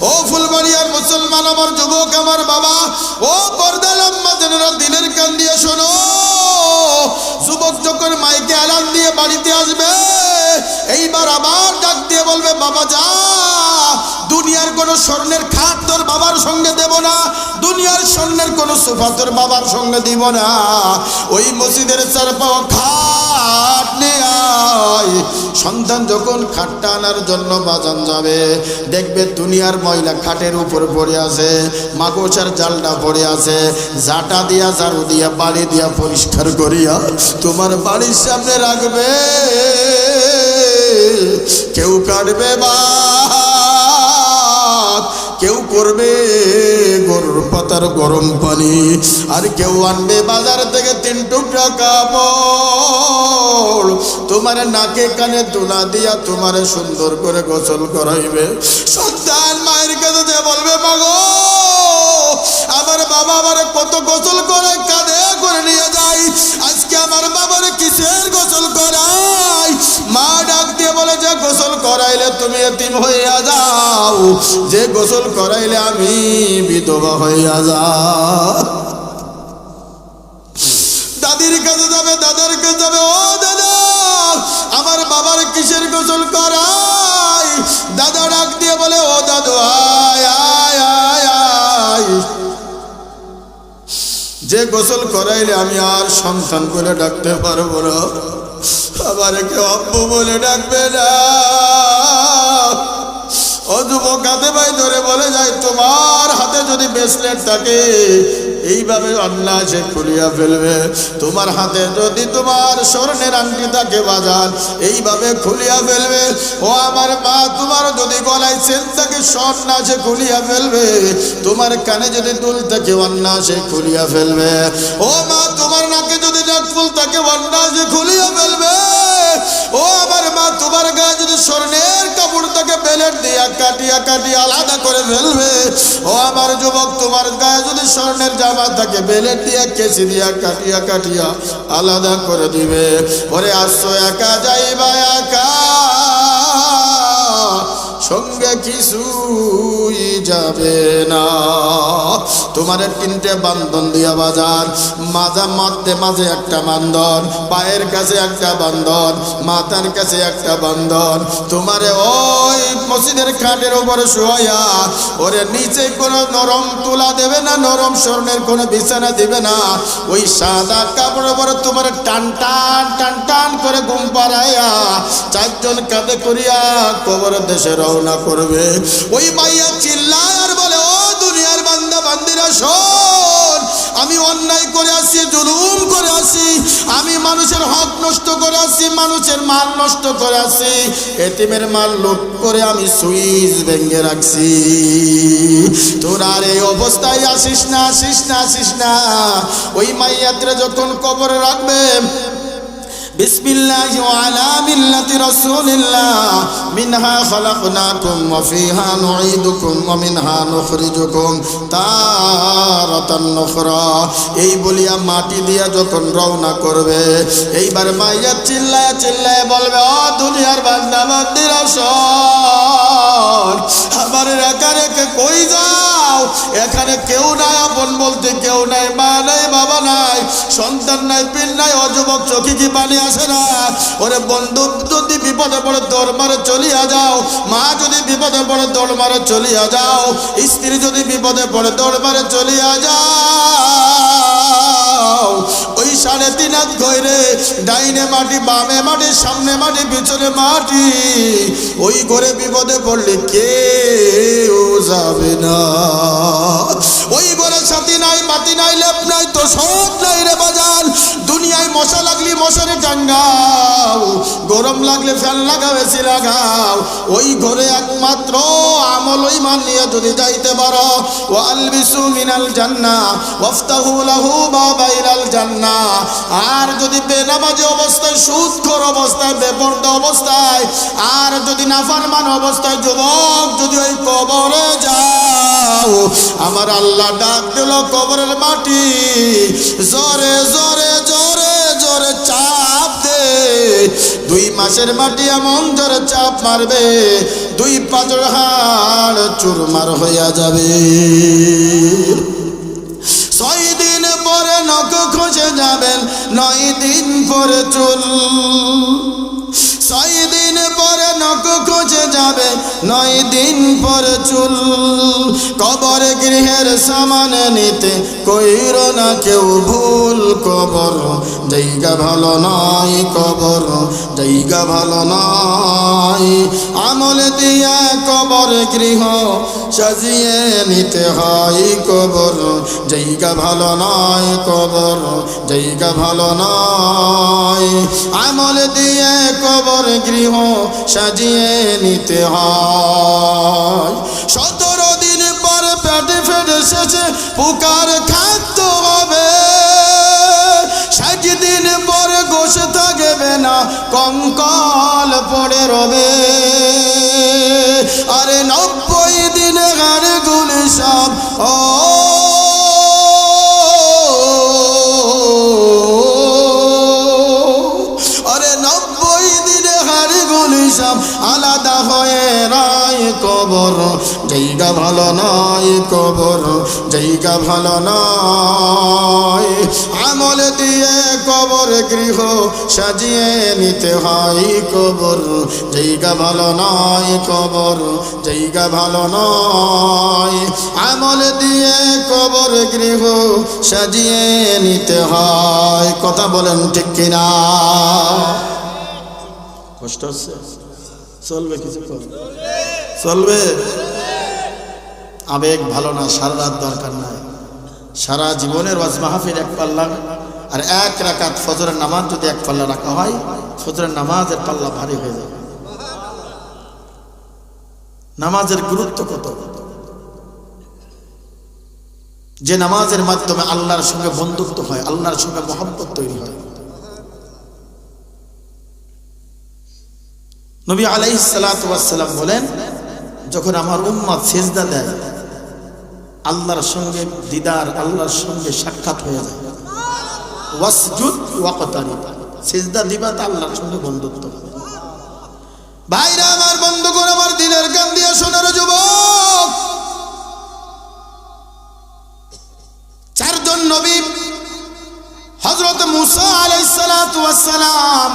ও ফুলবাড়িয়ার মুসলমান, আমার যুবক, আমার বাবা, ও পর্দালাম্মা জেনেরা দিনের কান দিয়ে শোনো। যুবক যখন মাইকে অ্যালার্ম দিয়ে বাড়িতে আসবে, এইবার আবার ডাক দিয়ে বলবে, বাবা যা, দুনিয়ার কোন স্বর্ণের খাট তোর বাবার সঙ্গে দেব না, দুনিয়ার স্বর্ণের কোন সোফা তোর বাবার সঙ্গে দিব না। ওই মসজিদের চার পাওয়া খাট নিয়ে। সন্তান যখন খাটটা আনার জন্য বাজান যাবে, দেখবে দুনিয়ার ময়লা খাটের উপর পড়ে আছে, মাকড়সার জালটা পড়ে আছে জাটা দিয়া, ঝাড়ু দিয়া বাড়ি দিয়া পরিষ্কার করিয়া তোমার বাড়ির সামনে রাখবে। কেউ কাটবে বা কেউ করবে গরুর পাতার গরম পানি, আর কেউ আনবে বাজার থেকে তিন টুকরা কাপড়। তোমার নাকে কানে তুলা দিয়া তোমার সুন্দর করে গোসল করাইবে। সন্তান মায়ের কাছে বলবে, মাগো, আমার বাবা আমার কত গোসল করে কাঁধে করে নিয়ে যাই আজকে আমার বাবার কিসের গোসল করাই? মা ডাক দিয়ে বলে, যে গোসল করাইলে তুমি এতিম হইয়া যাও। যে গোসল করাইলে আমি বিধবা হইয়া যাও দাদির কাছে যাবে, দাদার কাছে যাবে, ও দাদা, আমার বাবার কিসের গোসল করাই? দাদা ডাক দিয়ে বলে, ও দাদু, আয় আয় যে গোসল করাইলে আমি আর সন্তান বলে ডাকতে পারব না। আবার কেউ আব্বু বলে ডাকবে না। ও যুবক হাতে ভাই ধরে বলে যায়, তোমার হাতে যদি ব্রেসলেট থাকে, এইভাবে আল্লাহ সে খুলিয়া ফেলবে। তোমার হাতে যদি তোমার স্বর্ণের আংটি থাকে বাজার, এইভাবে খুলিয়া ফেলবে। ও আমার মা, তোমার যদি গলায় সেন থাকে, স্বর্ণ সে খুলিয়া ফেলবে। তোমার কানে যদি দুল থাকে, অন্না সে খুলিয়া ফেলবে। ও মা, তোমার নাকে যদি নাকফুল থাকে, অন্না সে খুলিয়া ফেলবে। ও আমার মা, তোমার গায়ে যদি স্বর্ণের কাপড় থাকে বেলেট দিয়া কাটিয়া কাটিয়া আলাদা করে ফেলবে। ও আমার যুবক, তোমার গায়ে যদি স্বর্ণের জামা থাকে বেলেট দিয়া কেসি দিয়া কাটিয়া কাটিয়া আলাদা করে দিবে। ওরে আসো একা যাইবা একা। সঙ্গে কিছুই যাবে না। তোমার তিনটে বান্ধন দিয়া বাজার মাজা মাঝে মাঝে একটা বান্ধন, পায়ের কাছে একটা বান্ধন, মাথার কাছে একটা বান্ধন। তোমারে ওই মসজিদের খাটের উপরে শোয়া ওরে নিচে কোনো নরম তুলা দেবে না, নরম স্বর্ণের কোনো বিছানা দিবে না। ওই সাদা কাপড়ের উপরে তোমার টান টান টান টান করে ঘুম পাড়াইয়া, চারজন কাঁধে করিয়া কবর দেশে রওনা করবে। ওই মাইয়া চিল্লায় আর বলে, ও দুনিয়ার বান্দা, বান্দিরা, শোন, আমি অন্যায় করে আসি, জুলুম করে আসি, আমি মানুষের হক নষ্ট করে আসি, মানুষের মাল নষ্ট করে আসি, এতিমের মাল লুট করে আমি সুইচ ভেঙে রাখছি। তোরা আর এই অবস্থায় আসিস না আসিস না আসিস না। ওই মাইয়াত্রে যখন কবরে রাখবে بسم الله وعلى ملة رسول الله منها خلقناكم وفيها نعيدكم ومنها نخرجكم تارة أخرى এই বলিয়া মাটি দিয়া যখন রওনা করবে এইবার মাইয়া চিল্লায় চিল্লায় বলবে ও দুনিয়ার বান্দা বান্দিরা শোন আমার একা রেখে কই যাও এখানে কেউ নাই আপন বলতে কেউ নাই মা নাই বাবা নাই সন্তান নাই পিন নাই অযুবক চোখে কি পানি আসে না? ওরে বন্ধু, যদি বিপদে পড়ে তোর মারে চলিয়া যাও। মা যদি বিপদে পড়ে তোর মারে চলিয়া যাও। স্ত্রী যদি বিপদে পড়ে তোর মারে চলিয়া যাও। ওই সাড়ে তিন হাত ঘরে ডাইনে মাটি, বামে মাটি, সামনে মাটি, পিছনে মাটি। ওই ঘরে বিপদে পড়লে কেউ যাবে না। ওই সাথী নাই, মাটি নাই, লেপ নাই, তো সব নাই রে বাজার। দুনিয়ায় মশা লাগলি, মশারে টাঙ্গাও গরম লাগলে ফ্যান লাগাও, এসি লাগাও। ওই ঘরে একমাত্র আমল ওই মান নিয়ে যদি যাইতে পারো ও আলবিসু মিনাল জান্না, ওয়াফতাহু লাহু বাবা ইলাল জান্না। আর যদি বেনামাজি অবস্থায় সুদখোর অবস্থায়, বেপর্দা অবস্থায়, আর যদি নাফরমান অবস্থায়, যুবক যদি ওই কবরে যাও, আমার আল্লাহ ডাক দিল কবরের মাটি, জোরে জোরে জোরে জোরে চাপ দে। দুই মাসের মাটি এমন জোরে চাপ মারবে, দুই পাঁচর হাড় চুরমার হইয়া যাবে। ছয় দিন পরে নখ খসে যাবেন, নয় দিন পরে চুল। ছয় দিন পরে নখ খসে যাবে, নয় দিন পরে চুল। কবর গৃহের সামান নিতে কইর না কেউ ভুল কবর। জায়গা ভালো নয় কবর, জায়গা ভালো নয়। আমল দিয়া কবর গৃহ সাজিয়ে নিতে হয় কবর। জায়গা ভালো নয় কবর, জায়গা ভালো নয়। আমল দিয়ে কবর গৃহ সাজিয়ে নিতে হয়। সতেরো দিন পর পেটে ফেটে শেষে পুকার খাদ্য হবে। ষাট দিন পর গোশ থাকবে না, কঙ্কাল পড়ে রবে। আরে নব্বই দিন গাড়ি গুলি সব, ও সব আলাদা হয়ে রায় কবর। জায়গা ভালো নয় কবর, জায়গা ভালো নয়। আমল দিয়ে কবর গৃহ সাজিয়ে নিতে হয় কবর। জায়গা ভালো নয় কবর, জায়গা ভালো নয়। আমল দিয়ে কবর গৃহ সাজিয়ে নিতে হয়। কথা বলেন ঠিক কিনা? কষ্ট হচ্ছে? চলবে কিছু চলবে? আবেগ ভালো না সারা দরকার নাই সারা জীবনের ওয়াজ মাহফিল এক পাল্লা আর এক রাকাত ফজরের নামাজ যদি এক পাল্লা রাখা হয়, ফজরের নামাজের পাল্লা ভারী হয়ে যাবে। নামাজের গুরুত্ব কত? যে নামাজের মাধ্যমে আল্লাহর সঙ্গে বন্ধুত্ব হয়, আল্লাহর সঙ্গে মহব্বত তৈরি হয়। নবী আলাইহিস সালাম বলেন, যখন আমার উম্মাদ সেজদা দেয়, আল্লাহর সঙ্গে দিদার আল্লাহর সঙ্গে সাক্ষাৎ হয়ে যায় সেজদা দিবা তা আল্লাহর সঙ্গে বন্ধুত্ব। ভাইরা আমার বন্ধুগণ, আমার দিনের গান দিয়ে শোনার যুবক, চারজন নবী হজরত মুসা আলাইসালাম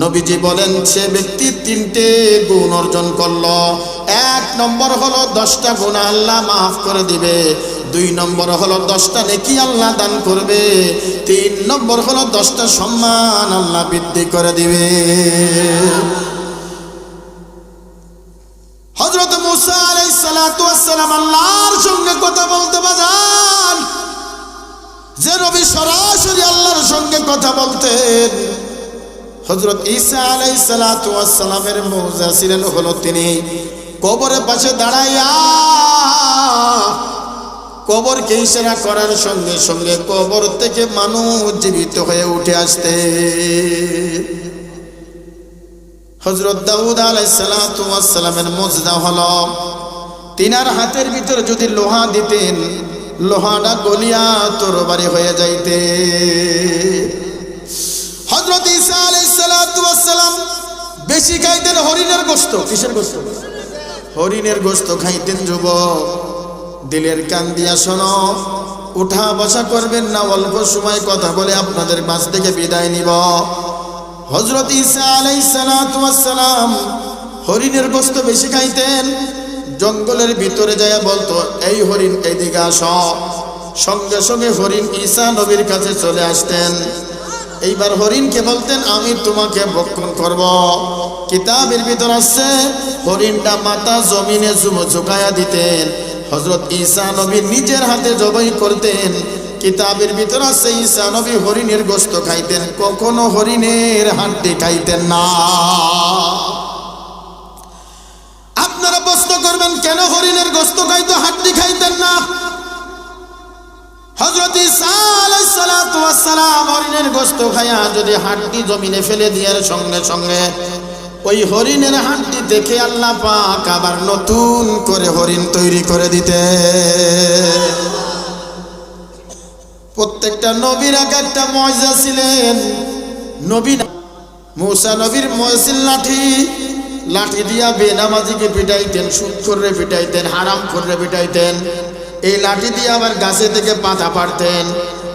নবীজি বলেন, সে ব্যক্তি তিনটে গুণ অর্জন করল। এক নম্বর হলো দশটা গুণ আল্লাহ মাফ করে দিবে। দুই নম্বর হলো দশটা নেকি আল্লাহ দান করবে। তিন নম্বর হলো দশটা সম্মান আল্লাহ বৃদ্ধি করে দিবে। হজরত মুসা আলাইহিস সালাম আল্লাহর সঙ্গে কথা বলতে বাজান। যে নবী সরাসরি আল্লাহর সঙ্গে কথা বলতেন। হজরত ঈসা আলাই সালামের মৌজা ছিলেন, হলো তিনি কবরের পাশে দাঁড়াইয়া কবর কবরকে ইশারা করার সঙ্গে সঙ্গে কবর থেকে মানুষ জীবিত হয়ে উঠে আসতে। হজরত দাউদ আলাই সালামের মজদা হলো, তিনার হাতের ভিতর যদি লোহা দিতেন, লোহাটা গলিয়া তরবারি হয়ে যাইতে। আলাইসালাম বেশি খাইতেন হরিণের গোস্ত। কিসের গোস্ত? হরিণের গোস্ত খাইতেন যুবক। দিলের কান দিয়া উঠা বসা করবেন না, অল্প সময় কথা বলে আপনাদের মাঝ থেকে বিদায় নিব। হজরত ঈসা আলাইসালাম হরিণের গোস্ত বেশি খাইতেন, জঙ্গলের ভিতরে যায় বলতো, এই হরিণ এইদিকে আস। সঙ্গে সঙ্গে হরিণ ঈসা নবীর কাছে চলে আসতেন। এইবার হরিণকে বলতেন, আমি তোমাকে বক্ষণ করব। কিতাবের ভিতর আসছে, হরিণটা মাতা জমিনে ঝুকায়া দিতেন। হজরত ঈশা নবী নিজের হাতে জবাই করতেন। কিতাবের ভিতর আছে ঈশা নবী হরিণের গোস্ত খাইতেন। কখনো হরিণের হাড্ডি খাইতেন না। আপনারা প্রশ্ন করবেন, কেন হরিণের গোস্ত খাইতো হাড্ডি খাইতেন না? হজরত সালাম হরিণের গোস্ত খাইয়া যদি হাড্ডি জমিনে ফেলে দিয়ার সঙ্গে সঙ্গে ওই হরিণের হাড্ডি দেখে আল্লাহ পাক আবার নতুন করে হরিণ তৈরি করে দিতে। প্রত্যেকটা নবীর এক একটা মজা ছিলেন। নবী মৌসা নবীর মহসিল লাঠি। লাঠি দিয়া বেনামাজিকে পিটাইতেন, সুদ করে পিটাইতেন, হারাম করে পিটাইতেন। এই লাঠি দিয়ে আবার গাছে থেকে পাতা পারতেন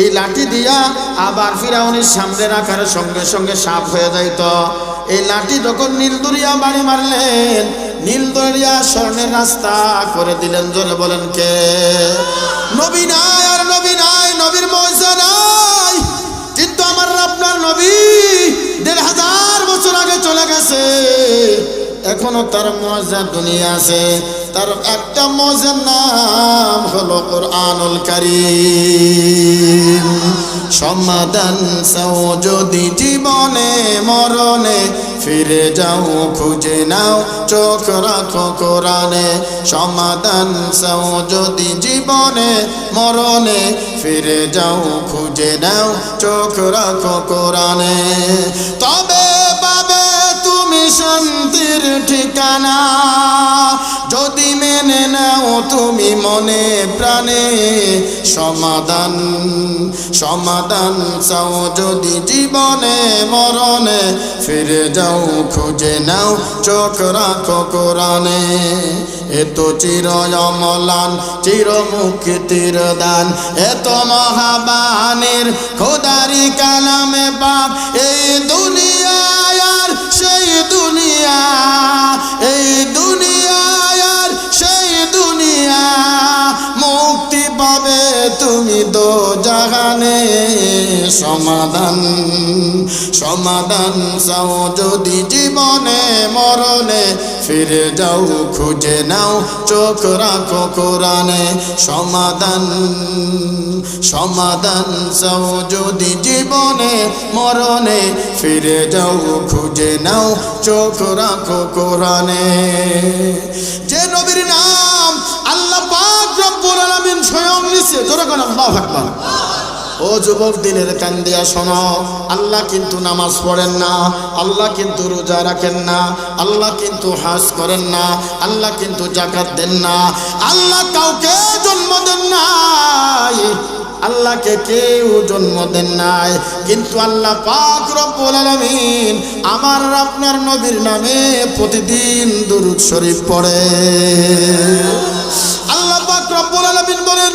এই লাঠি দিয়া আবার ফিরাউনের সামনে রাখার সঙ্গে সঙ্গে সাপ হয়ে যাইত। এই লাঠি যখন নীলদরিয়া বাড়ি মারলেন নীলদরিয়া স্বর্ণের রাস্তা করে দিলেন। জোরে বলেন কে? নবী নাই আর নবী নাই, নবীর মজা নাই। কিন্তু আমার আপনার নবী দেড় হাজার বছর আগে চলে গেছে। এখনও তার মজা দুনিয়া আছে। তার একটা মজার নাম হলো কোরআনুল কারীম। সমাধান চাও যদি জীবনে, মরণে, ফিরে যাও, খুঁজে নাও, চোখ রাখো কোরআনে। সমাধান চাও যদি জীবনে, মরণে, ফিরে যাও, খুঁজে নাও, চোখ রাখো কোরআনে। তবে পাবে তুমি শান্তির ঠিকানা। যদি মেনে নাও তুমি মনে প্রাণে, সমাধান সমাধান চাও যদি জীবনে, মরণে, ফিরে যাও, খুঁজে নাও, চোখ রাখো কোরআনে। এত চির অমলান চির মুক্তির দান এত মহাবানের খোদারি কালামে বাপ এই দুনিয়ায় আর সেই দুনিয়া, এই দুনিয়ায় পাবে তুমি দো জাগানে সমাধান সমাধান চাও যদি জীবনে, মরণে। ফিরে যাও, খুঁজে নাও, চোখ রাখো কোরআনে। সমাধান সমাধান চাও যদি জীবনে, মরণে। ফিরে যাও, খুঁজে নাও, চোখ রাখো কোরআনে। যে নবীর নাম নিছে জোরে কোন আল্লাহু আকবার। ও যুবক দিনের কান দিয়া শোনো, আল্লাহ কিন্তু নামাজ পড়েন না, আল্লাহ কিন্তু রোজা রাখেন না, আল্লাহ কিন্তু হাজ করেন না, আল্লাহ কিন্তু জাকাত দেন না, আল্লাহ কাউকে জন্ম দেন নাই, আল্লাহকে কেউ জন্ম দেন নাই, কিন্তু আল্লাহ পাক রব্বুল আলামিন আমার আপনার নবীর নামে প্রতিদিন দুরুদ শরীফ পড়ে। আল্লাহ পাক রব্বুল আলামিন বলেন